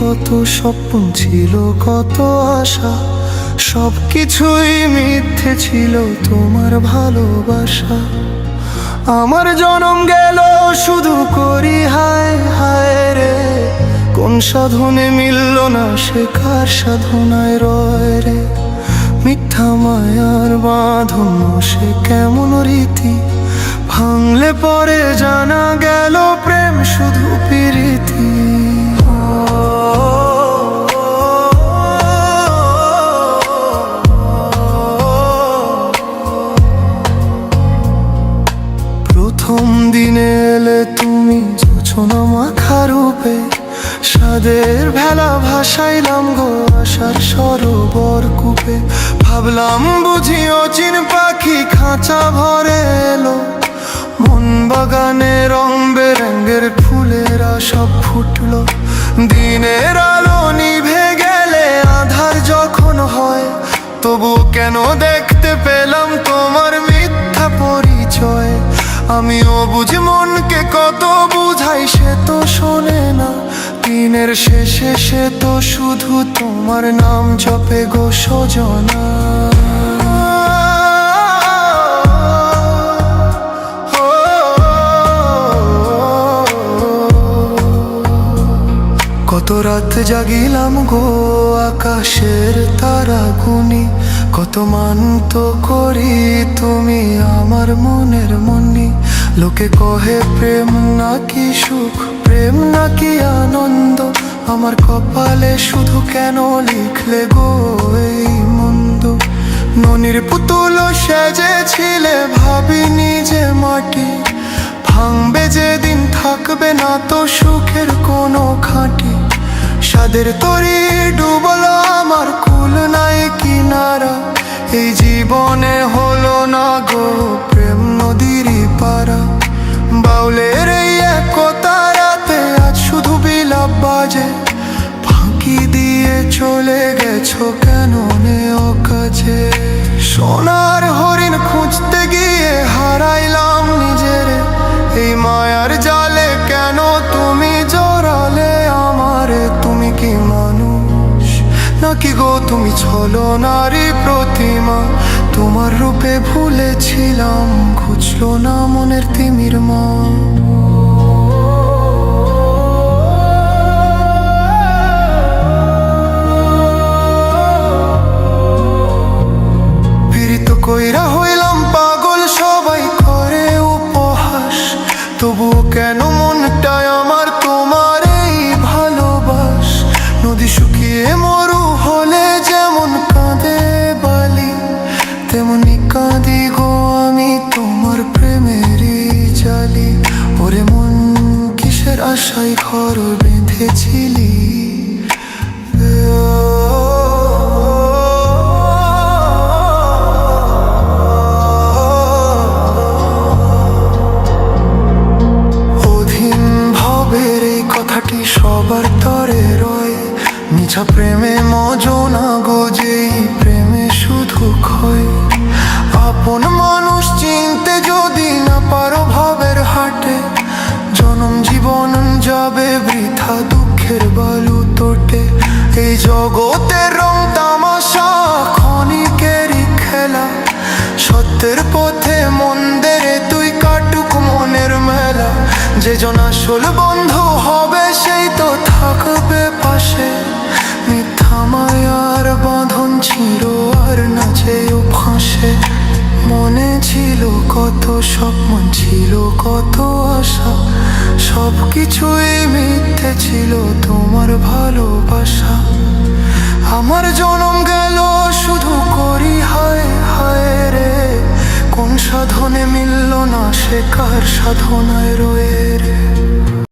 কত স্বপ্ন ছিল, কত আশা সব কিছুই মিথ্যে ছিল তোমার ভালোবাসা। আমার জনম গেল শুধু করি, হায় হায় রে, কোন সাধনে মিলল না সে কার সাধনায় রয় রে? মিথ্যা মায়ার বাঁধন সে কেমন রীতি? ভাঙলে পরে জানা গেল প্রেম শুধু প্রীতি। দিনে এলে তুমি যোচনা মাখা রূপে। সাদের ভেলা ভাসাইলাম গো আশার সরোবর কূপে। ভাবলাম বুঝি অচিন পাখি খাঁচা ভরে এলো। মন বাগানে রং বেরঙ্গের ফুলেরা সব ফুটলো। দিনের আলো নিভে গেলে আধার যখন হয়, তবু কেন দেখতে সে তো শোনে না, দিনের শেষে সে তো শুধু তোমার নাম জপে গো সজনা। কত রাত জাগিলাম গো আকাশের তারা গুনি কত মানত করি তুমি আমার মনের মনি লোকে কহে, প্রেম নাকি সুখ? প্রেম নাকি আনন্দ? আমার কপালে শুধু কেন লিখলে গো এই মন্দ? ননির পুতুল সেজেছিলে ভাবিনি যে মাটি। ভাঙবে যেদিন থাকবে না তো সুখের কোনো খাঁটি। সাদের তরি ডুবলো আমার কুল নাই কিনারা। এই জীবনে হলো না গো বাউলের এই একতা রাতে আজ শুধু বিলাপ বাজে। ফাঁকি দিয়ে চলে গেছো কেন নেও কাছে? সোনার হরিণ খুঁজতে গিয়ে হারাইলাম নিজের। এই মায়ার জালে কেন তুমি জড়ালে আমারে? তুমি কি মানুষ? নাকি গো তুমি ছলো নারী প্রতিমা? তোমার রূপে ভুলেছিলাম খুঁজলো না মনের তিমির মা। কইরা আশায় ঘর বেঁধেছিলি। অধীন ভবের এই কথাটি সবার তরে রয়। মিছা প্রেমে মজনা এই জগতের রং তামাশা, ক্ষণিকেরই খেলা। সত্যের পথে মন্দিরে তুই কাটুক মনের মেলা। যে জন আসল বন্ধু হবে সেই তো থাকবে পাশে। মিথ্যা মায়ার বাঁধন ছিল আর না যেও ফাঁসে। মনে ছিল কত স্বপ্ন, ছিল কত সব কিছুই মিথ্যে ছিল তোমার ভালোবাসা। আমার জনম গেল শুধু করি হায় হায় রে। কোন সাধনে মিলল না সে কার সাধনায় রয়ে রে।